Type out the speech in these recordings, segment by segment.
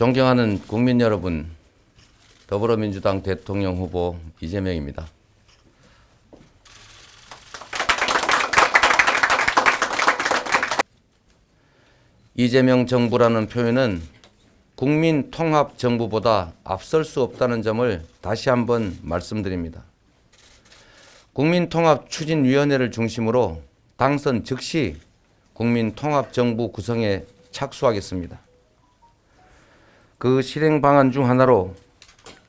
존경하는 국민 여러분, 더불어민주당 대통령 후보 이재명입니다. 이재명 정부라는 표현은 국민 통합 정부보다 앞설 수 없다는 점을 다시 한번 말씀드립니다. 국민 통합 추진위원회를 중심으로 당선 즉시 국민 통합 정부 구성에 착수하겠습니다. 그 실행 방안 중 하나로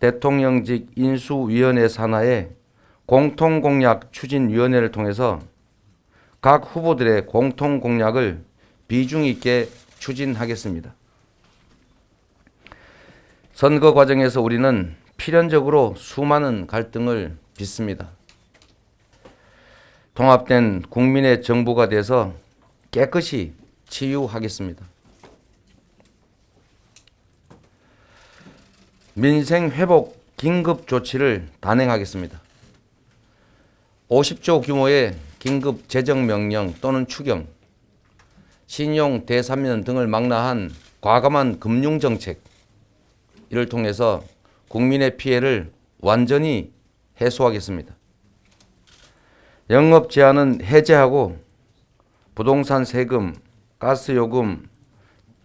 대통령직 인수위원회 산하의 공통공약 추진위원회를 통해서 각 후보들의 공통공약을 비중 있게 추진하겠습니다. 선거 과정에서 우리는 필연적으로 수많은 갈등을 빚습니다. 통합된 국민의 정부가 돼서 깨끗이 치유하겠습니다. 민생 회복 긴급 조치를 단행하겠습니다. 50조 규모의 긴급 재정 명령 또는 추경, 신용 대사면 등을 망라한 과감한 금융 정책 이를 통해서 국민의 피해를 완전히 해소하겠습니다. 영업 제한은 해제하고 부동산 세금, 가스 요금,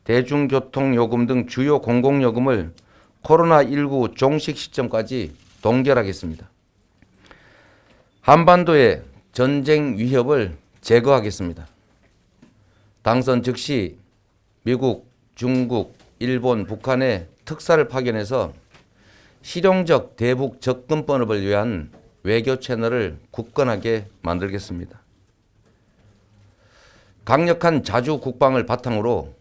대중교통 요금 등 주요 공공 요금을 코로나19 종식 시점까지 동결하겠습니다. 한반도의 전쟁 위협을 제거하겠습니다. 당선 즉시 미국, 중국, 일본, 북한에 특사를 파견해서 실용적 대북 접근법을 위한 외교 채널을 굳건하게 만들겠습니다. 강력한 자주 국방을 바탕으로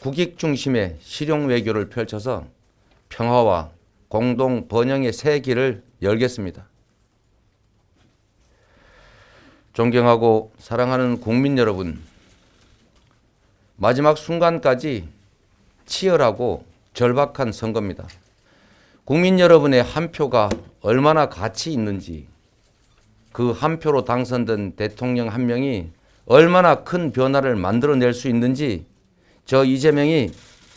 국익 중심의 실용 외교를 펼쳐서 평화와 공동 번영의 새 길을 열겠습니다. 존경하고 사랑하는 국민 여러분, 마지막 순간까지 치열하고 절박한 선거입니다. 국민 여러분의 한 표가 얼마나 가치 있는지, 그 한 표로 당선된 대통령 한 명이 얼마나 큰 변화를 만들어낼 수 있는지 저 이재명이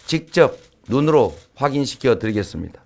직접 눈으로 확인시켜 드리겠습니다.